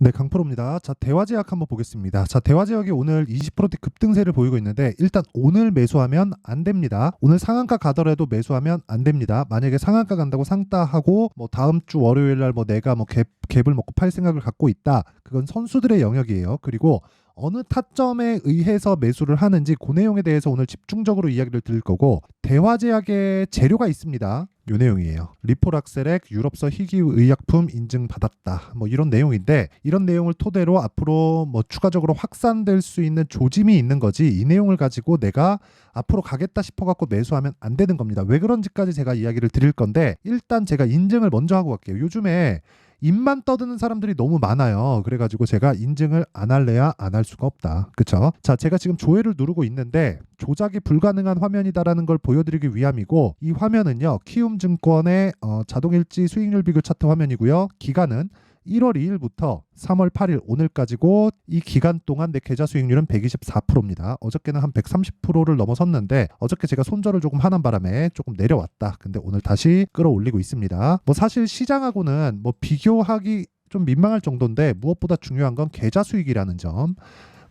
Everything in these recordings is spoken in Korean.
네, 강프로입니다. 자, 대화제약 한번 보겠습니다. 자, 대화제약이 오늘 20%대 급등세를 보이고 있는데 일단 오늘 매수하면 안 됩니다. 오늘 상한가 가더라도 매수하면 안 됩니다. 만약에 상한가 간다고 상따하고 뭐 다음 주 월요일 날 뭐 내가 뭐 갭, 갭을 먹고 팔 생각을 갖고 있다. 그건 선수들의 영역이에요. 그리고 어느 타점에 의해서 매수를 하는지 그 내용에 대해서 오늘 집중적으로 이야기를 드릴 거고 대화제약의 재료가 있습니다. 요 내용이에요. 리포락셀액 유럽서 희귀 의약품 인증 받았다. 뭐 이런 내용인데 이런 내용을 토대로 앞으로 뭐 추가적으로 확산될 수 있는 조짐이 있는 거지 이 내용을 가지고 내가 앞으로 가겠다 싶어 갖고 매수하면 안 되는 겁니다. 왜 그런지까지 제가 이야기를 드릴 건데 일단 제가 인증을 먼저 하고 갈게요. 요즘에 입만 떠드는 사람들이 너무 많아요. 그래가지고 제가 인증을 안 할래야 안 할 수가 없다. 그쵸? 자, 제가 지금 조회를 누르고 있는데 조작이 불가능한 화면이다라는 걸 보여드리기 위함이고 이 화면은요 키움증권의 어, 자동일지 수익률 비교 차트 화면이고요. 기간은 1월 2일부터 3월 8일 오늘까지고 이 기간 동안 내 계좌 수익률은 124%입니다. 어저께는 한 130%를 넘어섰는데 어저께 제가 손절을 조금 하는 바람에 조금 내려왔다. 근데 오늘 다시 끌어올리고 있습니다. 뭐 사실 시장하고는 뭐 비교하기 좀 민망할 정도인데 무엇보다 중요한 건 계좌 수익이라는 점.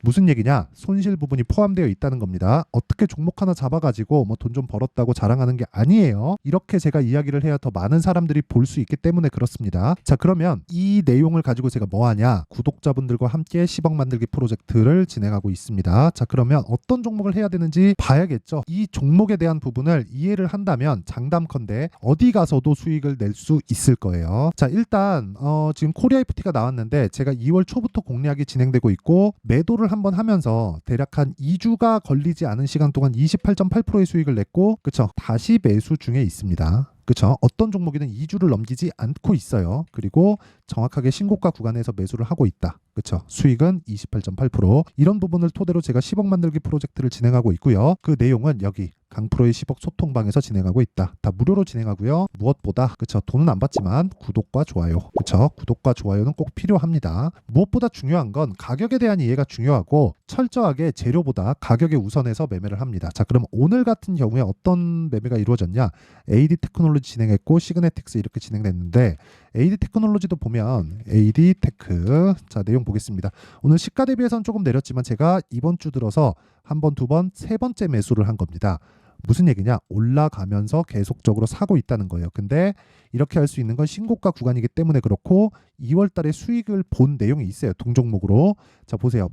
무슨 얘기냐? 손실 부분이 포함되어 있다는 겁니다. 어떻게 종목 하나 잡아가지고 뭐 돈 좀 벌었다고 자랑하는 게 아니에요. 이렇게 제가 이야기를 해야 더 많은 사람들이 볼 수 있기 때문에 그렇습니다. 자, 그러면 이 내용을 가지고 제가 뭐 하냐? 구독자분들과 함께 10억 만들기 프로젝트를 진행하고 있습니다. 자, 그러면 어떤 종목을 해야 되는지 봐야겠죠. 이 종목에 대한 부분을 이해를 한다면 장담컨대 어디 가서도 수익을 낼 수 있을 거예요. 자, 일단 어, 지금 코리아 FT가 나왔는데 제가 2월 초부터 공략이 진행되고 있고 매도를 한번 하면서 대략 한 2주가 걸리지 않은 시간 동안 28.8%의 수익을 냈고 그쵸 다시 매수 중에 있습니다. 그쵸 어떤 종목이든 2주를 넘기지 않고 있어요. 그리고 정확하게 신고가 구간에서 매수를 하고 있다. 그쵸 수익은 28.8% 이런 부분을 토대로 제가 10억 만들기 프로젝트를 진행하고 있고요. 그 내용은 여기 강프로의 10억 소통방에서 진행하고 있다. 다 무료로 진행하고요. 무엇보다 그쵸 돈은 안 받지만 구독과 좋아요 그쵸 구독과 좋아요는 꼭 필요합니다. 무엇보다 중요한 건 가격에 대한 이해가 중요하고 철저하게 재료보다 가격에 우선해서 매매를 합니다. 자 그럼 오늘 같은 경우에 어떤 매매가 이루어졌냐? AD 테크놀로지 진행했고 시그네틱스 이렇게 진행됐는데 AD 테크놀로지도 보면 AD 테크 자 내용 보겠습니다. 오늘 시가 대비해서는 조금 내렸지만 제가 이번 주 들어서 한 번, 두 번, 세 번째 매수를 한 겁니다. 무슨 얘기냐? 올라가면서 계속적으로 사고 있다는 거예요. 근데 이렇게 할 수 있는 건 신고가 구간이기 때문에 그렇고 2월 달에 수익을 본 내용이 있어요. 동종목으로. 자, 보세요.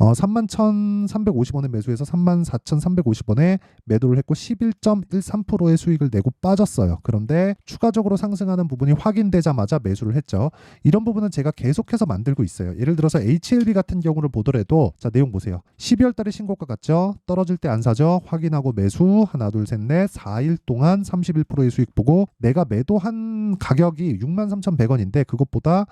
마, 어, 31,350원에 매수해서 34,350원에 매도를 했고 11.13%의 수익을 내고 빠졌어요. 그런데 추가적으로 상승하는 부분이 확인되자마자 매수를 했죠. 이런 부분은 제가 계속해서 만들고 있어요. 예를 들어서 HLB 같은 경우를 보더라도 자, 내용 보세요. 12월 달에 신고가 같죠? 떨어질 때 안 사죠? 확인하고 매수 하나 둘 셋 넷 4일 동안 31%의 수익 보고 내가 매도한 가격이 63,100원인데 그것보다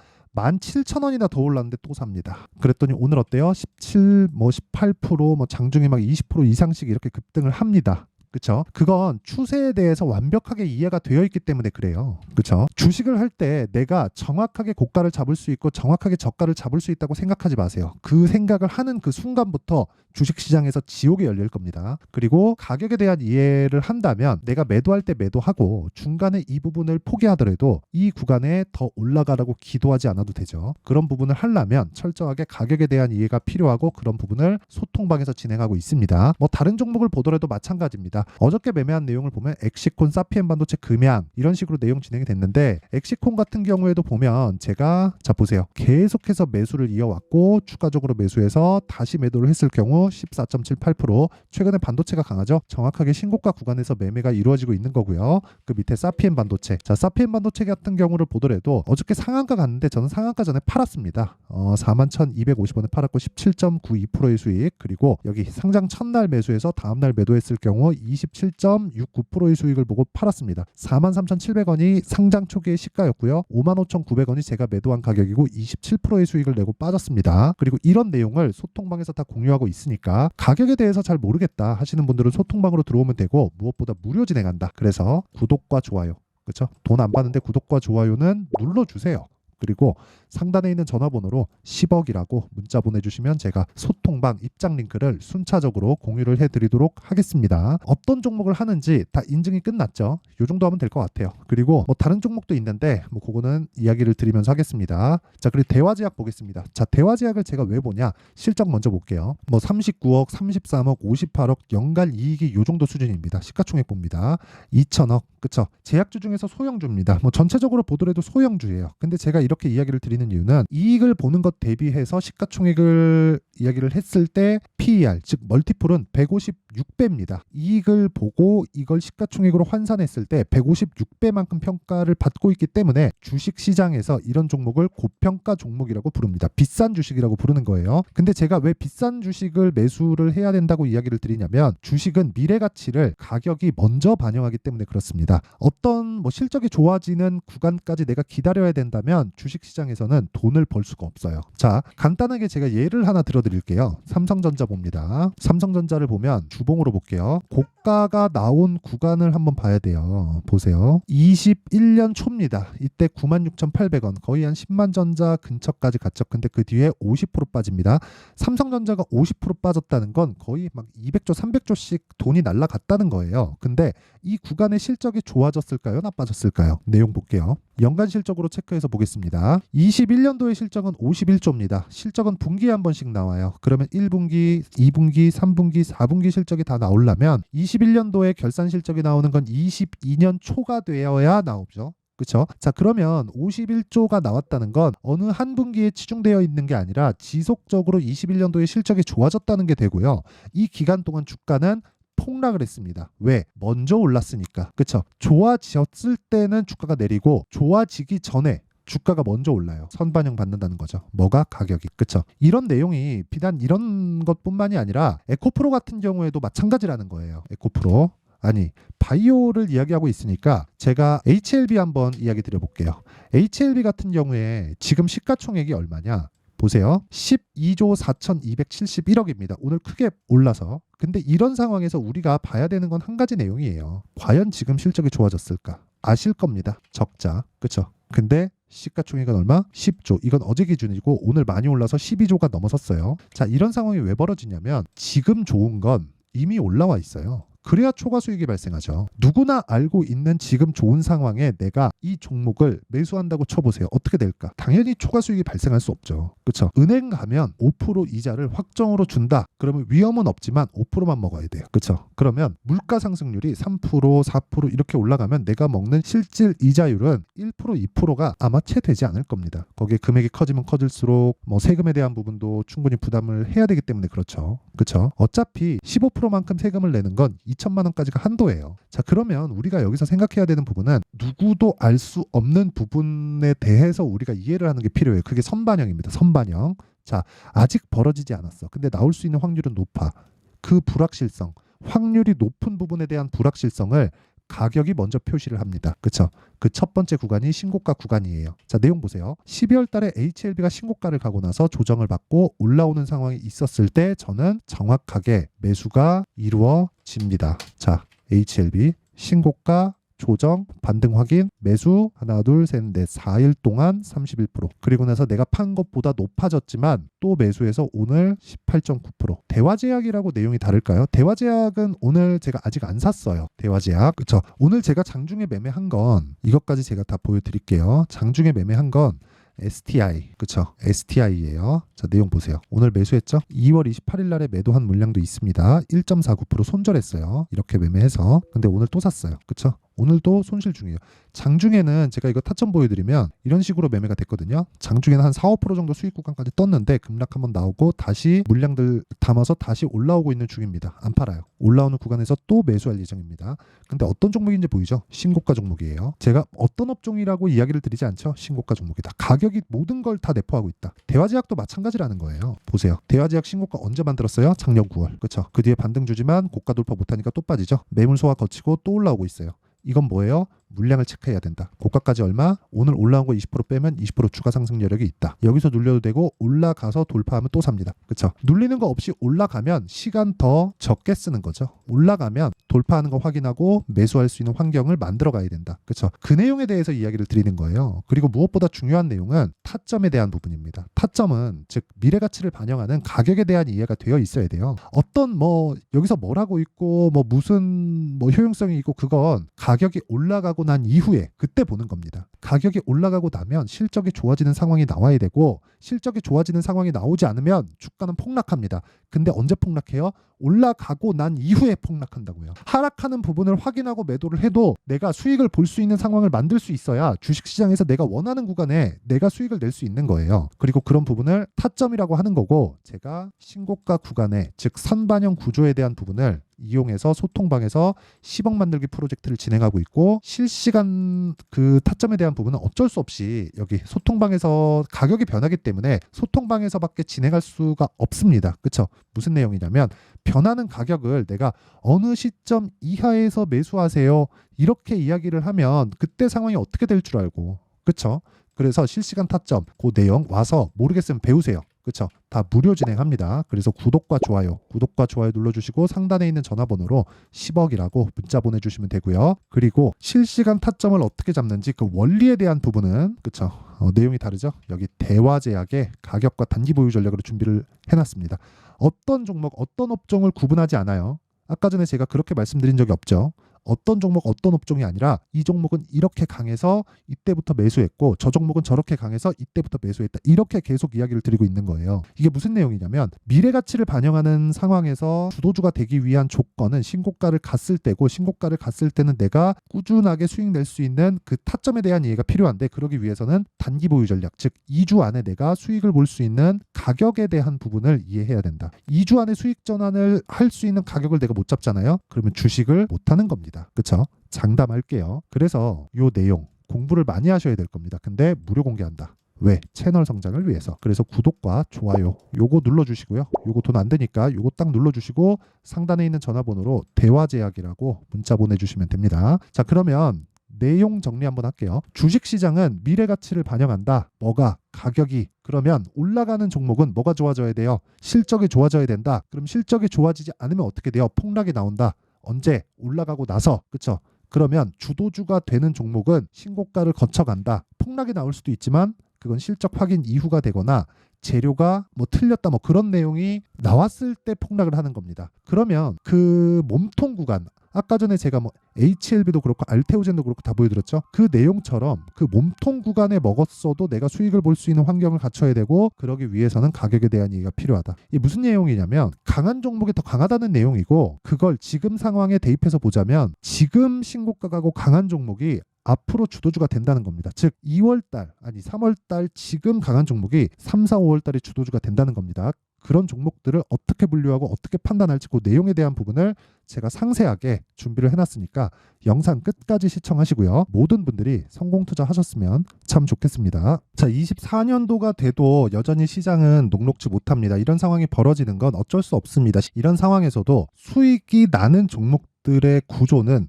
17,000원이나 더 올랐는데 또 삽니다. 그랬더니 오늘 어때요? 17, 뭐 18%, 뭐 장중에 막 20% 이상씩 이렇게 급등을 합니다. 그쵸? 그건 추세에 대해서 완벽하게 이해가 되어 있기 때문에 그래요. 그쵸? 주식을 할 때 내가 정확하게 고가를 잡을 수 있고 정확하게 저가를 잡을 수 있다고 생각하지 마세요. 그 생각을 하는 그 순간부터 주식 시장에서 지옥이 열릴 겁니다. 그리고 가격에 대한 이해를 한다면 내가 매도할 때 매도하고 중간에 이 부분을 포기하더라도 이 구간에 더 올라가라고 기도하지 않아도 되죠. 그런 부분을 하려면 철저하게 가격에 대한 이해가 필요하고 그런 부분을 소통방에서 진행하고 있습니다. 뭐 다른 종목을 보더라도 마찬가지입니다. 어저께 매매한 내용을 보면 엑시콘, 사피엔 반도체, 금양 이런 식으로 내용 진행이 됐는데 엑시콘 같은 경우에도 보면 제가 자 보세요. 계속해서 매수를 이어왔고 추가적으로 매수해서 다시 매도를 했을 경우 14.78% 최근에 반도체가 강하죠. 정확하게 신고가 구간에서 매매가 이루어지고 있는 거고요. 그 밑에 사피엔 반도체. 자, 사피엔 반도체 같은 경우를 보더라도 어저께 상한가 갔는데 저는 상한가 전에 팔았습니다. 어, 41,250원에 팔았고 17.92%의 수익. 그리고 여기 상장 첫날 매수해서 다음날 매도했을 경우 27.69%의 수익을 보고 팔았습니다. 43,700원이 상장 초기의 시가였고요. 55,900원이 제가 매도한 가격이고 27%의 수익을 내고 빠졌습니다. 그리고 이런 내용을 소통방에서 다 공유하고 있으니까 가격에 대해서 잘 모르겠다 하시는 분들은 소통방으로 들어오면 되고 무엇보다 무료 진행한다. 그래서 구독과 좋아요. 그렇죠? 돈 안 받는데 구독과 좋아요는 눌러주세요. 그리고 상단에 있는 전화번호로 10억이라고 문자 보내주시면 제가 소통방 입장 링크를 순차적으로 공유를 해드리도록 하겠습니다. 어떤 종목을 하는지 다 인증이 끝났죠. 이 정도 하면 될 것 같아요. 그리고 뭐 다른 종목도 있는데 뭐 그거는 이야기를 드리면서 하겠습니다. 자 그리고 대화제약 보겠습니다. 자 대화제약을 제가 왜 보냐? 실적 먼저 볼게요. 뭐 39억, 33억, 58억 연간 이익이 요 정도 수준입니다. 시가총액 봅니다. 2천억 그쵸? 제약주 중에서 소형주입니다. 뭐 전체적으로 보더라도 소형주예요. 근데 제가 이렇게 이야기를 드리는 이유는 이익을 보는 것 대비해서 시가총액을 이야기를 했을 때 PER 즉 멀티플은 156배입니다. 이익을 보고 이걸 시가총액으로 환산했을 때 156배만큼 평가를 받고 있기 때문에 주식 시장에서 이런 종목을 고평가 종목이라고 부릅니다. 비싼 주식이라고 부르는 거예요. 근데 제가 왜 비싼 주식을 매수를 해야 된다고 이야기를 드리냐면 주식은 미래 가치를 가격이 먼저 반영하기 때문에 그렇습니다. 어떤 뭐 실적이 좋아지는 구간까지 내가 기다려야 된다면 주식 시장에서는 돈을 벌 수가 없어요. 자, 간단하게 제가 예를 하나 들어드릴게요. 삼성전자 봅니다. 삼성전자를 보면 주봉으로 볼게요. 고가가 나온 구간을 한번 봐야 돼요. 보세요. 21년 초입니다. 이때 96,800원 거의 한 10만 전자 근처까지 갔죠. 근데 그 뒤에 50% 빠집니다. 삼성전자가 50% 빠졌다는 건 거의 막 200조, 300조씩 돈이 날라갔다는 거예요. 근데 이 구간의 실적이 좋아졌을까요? 나빠졌을까요? 내용 볼게요. 연간 실적으로 체크해서 보겠습니다. 21년도의 실적은 51조입니다. 실적은 분기에 한 번씩 나와요. 그러면 1분기, 2분기, 3분기, 4분기 실적이 다 나오려면 21년도에 결산 실적이 나오는 건 22년 초가 되어야 나오죠. 그렇죠? 자 그러면 51조가 나왔다는 건 어느 한 분기에 치중되어 있는 게 아니라 지속적으로 21년도에 실적이 좋아졌다는 게 되고요. 이 기간 동안 주가는 폭락을 했습니다. 왜? 먼저 올랐으니까. 그렇죠? 좋아졌을 때는 주가가 내리고 좋아지기 전에 주가가 먼저 올라요. 선반영 받는다는 거죠. 뭐가 가격이. 그렇죠? 이런 내용이 비단 이런 것뿐만이 아니라 에코프로 같은 경우에도 마찬가지라는 거예요. 에코프로. 아니 바이오를 이야기하고 있으니까 제가 HLB 한번 이야기 드려볼게요. HLB 같은 경우에 지금 시가총액이 얼마냐? 보세요. 12조 4,271억입니다. 오늘 크게 올라서. 근데 이런 상황에서 우리가 봐야 되는 건 한 가지 내용이에요. 과연 지금 실적이 좋아졌을까? 아실 겁니다. 적자. 그쵸? 근데 시가총액은 얼마? 10조. 이건 어제 기준이고 오늘 많이 올라서 12조가 넘어섰어요. 자, 이런 상황이 왜 벌어지냐면 지금 좋은 건 이미 올라와 있어요. 그래야 초과 수익이 발생하죠. 누구나 알고 있는 지금 좋은 상황에 내가 이 종목을 매수한다고 쳐보세요. 어떻게 될까? 당연히 초과 수익이 발생할 수 없죠. 그렇죠? 은행 가면 5% 이자를 확정으로 준다. 그러면 위험은 없지만 5%만 먹어야 돼요. 그렇죠? 그러면 물가 상승률이 3%, 4% 이렇게 올라가면 내가 먹는 실질 이자율은 1%, 2%가 아마 채 되지 않을 겁니다. 거기에 금액이 커지면 커질수록 뭐 세금에 대한 부분도 충분히 부담을 해야 되기 때문에 그렇죠. 그렇죠? 어차피 15%만큼 세금을 내는 건 2천만 원까지가 한도예요. 자, 그러면 우리가 여기서 생각해야 되는 부분은 누구도 알 수 없는 부분에 대해서 우리가 이해를 하는 게 필요해요. 그게 선반영입니다. 선반영. 자, 아직 벌어지지 않았어. 근데 나올 수 있는 확률은 높아. 그 불확실성, 확률이 높은 부분에 대한 불확실성을 가격이 먼저 표시를 합니다. 그쵸? 그 첫 번째 구간이 신고가 구간이에요. 자, 내용 보세요. 12월 달에 HLB가 신고가를 가고 나서 조정을 받고 올라오는 상황이 있었을 때 저는 정확하게 매수가 이루어 집니다. 자, HLB 신고가 조정, 반등 확인, 매수 하나, 둘, 셋, 넷, 4일 동안 31% 그리고 나서 내가 판 것보다 높아졌지만 또 매수해서 오늘 18.9% 대화제약이라고 내용이 다를까요? 대화제약은 오늘 제가 아직 안 샀어요. 대화제약 그쵸? 오늘 제가 장중에 매매한 건 이것까지 제가 다 보여드릴게요. 장중에 매매한 건 STI 그쵸? STI예요. 자 내용 보세요. 오늘 매수했죠? 2월 28일 날에 매도한 물량도 있습니다. 1.49% 손절했어요. 이렇게 매매해서. 근데 오늘 또 샀어요. 그쵸 오늘도 손실 중이에요. 장중에는 제가 이거 타점 보여드리면 이런 식으로 매매가 됐거든요. 장중에는 한 4, 5% 정도 수익 구간까지 떴는데 급락 한번 나오고 다시 물량들 담아서 다시 올라오고 있는 중입니다. 안 팔아요. 올라오는 구간에서 또 매수할 예정입니다. 근데 어떤 종목인지 보이죠? 신고가 종목이에요. 제가 어떤 업종이라고 이야기를 드리지 않죠? 신고가 종목이다 가격이 모든 걸 다 내포하고 있다. 대화제약도 마찬가지라는 거예요. 보세요. 대화제약 신고가 언제 만들었어요? 작년 9월. 그쵸? 그 뒤에 반등 주지만 고가 돌파 못하니까 또 빠지죠? 매물 소화 거치고 또 올라오고 있어요 이건 뭐예요? 물량을 체크해야 된다. 고가까지 얼마? 오늘 올라온 거 20% 빼면 20% 추가 상승 여력이 있다. 여기서 눌려도 되고 올라가서 돌파하면 또 삽니다. 그렇죠? 눌리는 거 없이 올라가면 시간 더 적게 쓰는 거죠. 올라가면 돌파하는 거 확인하고 매수할 수 있는 환경을 만들어 가야 된다. 그렇죠? 그 내용에 대해서 이야기를 드리는 거예요. 그리고 무엇보다 중요한 내용은 타점에 대한 부분입니다. 타점은 즉 미래 가치를 반영하는 가격에 대한 이해가 되어 있어야 돼요. 어떤 뭐 여기서 뭘 하고 있고 뭐 무슨 뭐 효용성이 있고 그건 가격이 올라가고 난 이후에 그때 보는 겁니다. 가격이 올라가고 나면 실적이 좋아지는 상황이 나와야 되고 실적이 좋아지는 상황이 나오지 않으면 주가는 폭락합니다. 근데 언제 폭락해요? 올라가고 난 이후에 폭락한다고요. 하락하는 부분을 확인하고 매도를 해도 내가 수익을 볼 수 있는 상황을 만들 수 있어야 주식시장에서 내가 원하는 구간에 내가 수익을 낼 수 있는 거예요. 그리고 그런 부분을 타점이라고 하는 거고 제가 신고가 구간에 즉 선반영 구조에 대한 부분을 이용해서 소통방에서 10억 만들기 프로젝트를 진행하고 있고 실시간 그 타점에 대한 부분은 어쩔 수 없이 여기 소통방에서 가격이 변하기 때문에 소통방에서밖에 진행할 수가 없습니다. 그쵸? 무슨 내용이냐면 변하는 가격을 내가 어느 시점 이하에서 매수하세요. 이렇게 이야기를 하면 그때 상황이 어떻게 될 줄 알고. 그쵸? 그래서 실시간 타점 그 내용 와서 모르겠으면 배우세요. 그렇죠? 다 무료 진행합니다. 그래서 구독과 좋아요, 구독과 좋아요 눌러주시고 상단에 있는 전화번호로 10억이라고 문자 보내주시면 되고요. 그리고 실시간 타점을 어떻게 잡는지 그 원리에 대한 부분은 그렇죠? 어, 내용이 다르죠? 여기 대화제약의 가격과 단기 보유 전략으로 준비를 해놨습니다. 어떤 종목, 어떤 업종을 구분하지 않아요. 아까 전에 제가 그렇게 말씀드린 적이 없죠. 어떤 종목 어떤 업종이 아니라 이 종목은 이렇게 강해서 이때부터 매수했고 저 종목은 저렇게 강해서 이때부터 매수했다. 이렇게 계속 이야기를 드리고 있는 거예요. 이게 무슨 내용이냐면 미래 가치를 반영하는 상황에서 주도주가 되기 위한 조건은 신고가를 갔을 때고 신고가를 갔을 때는 내가 꾸준하게 수익 낼 수 있는 그 타점에 대한 이해가 필요한데 그러기 위해서는 단기 보유 전략 즉 2주 안에 내가 수익을 볼 수 있는 가격에 대한 부분을 이해해야 된다. 2주 안에 수익 전환을 할 수 있는 가격을 내가 못 잡잖아요. 그러면 주식을 못 하는 겁니다 겁니다. 그쵸? 장담할게요. 그래서 요 내용 공부를 많이 하셔야 될 겁니다. 근데 무료 공개한다. 왜? 채널 성장을 위해서. 그래서 구독과 좋아요 요거 눌러주시고요. 요거 돈 안 되니까 요거 딱 눌러주시고 상단에 있는 전화번호로 대화제약이라고 문자 보내주시면 됩니다. 자 그러면 내용 정리 한번 할게요. 주식시장은 미래 가치를 반영한다. 뭐가? 가격이. 그러면 올라가는 종목은 뭐가 좋아져야 돼요? 실적이 좋아져야 된다. 그럼 실적이 좋아지지 않으면 어떻게 돼요? 폭락이 나온다. 언제 올라가고 나서 그쵸? 그러면 주도주가 되는 종목은 신고가를 거쳐간다. 폭락이 나올 수도 있지만 그건 실적 확인 이후가 되거나 재료가 뭐 틀렸다 뭐 그런 내용이 나왔을 때 폭락을 하는 겁니다. 그러면 그 몸통 구간 아까 전에 제가 뭐 HLB도 그렇고 알테오젠도 그렇고 다 보여드렸죠. 그 내용처럼 그 몸통 구간에 먹었어도 내가 수익을 볼 수 있는 환경을 갖춰야 되고 그러기 위해서는 가격에 대한 이해가 필요하다. 이게 무슨 내용이냐면 강한 종목이 더 강하다는 내용이고 그걸 지금 상황에 대입해서 보자면 지금 신고가 가고 강한 종목이 앞으로 주도주가 된다는 겁니다. 즉 2월 달 아니 3월 달 지금 강한 종목이 3, 4, 5월 달에 주도주가 된다는 겁니다. 그런 종목들을 어떻게 분류하고 어떻게 판단할지 그 내용에 대한 부분을 제가 상세하게 준비를 해놨으니까 영상 끝까지 시청하시고요. 모든 분들이 성공 투자하셨으면 참 좋겠습니다. 자, 24년도가 돼도 여전히 시장은 녹록지 못합니다. 이런 상황이 벌어지는 건 어쩔 수 없습니다. 이런 상황에서도 수익이 나는 종목들의 구조는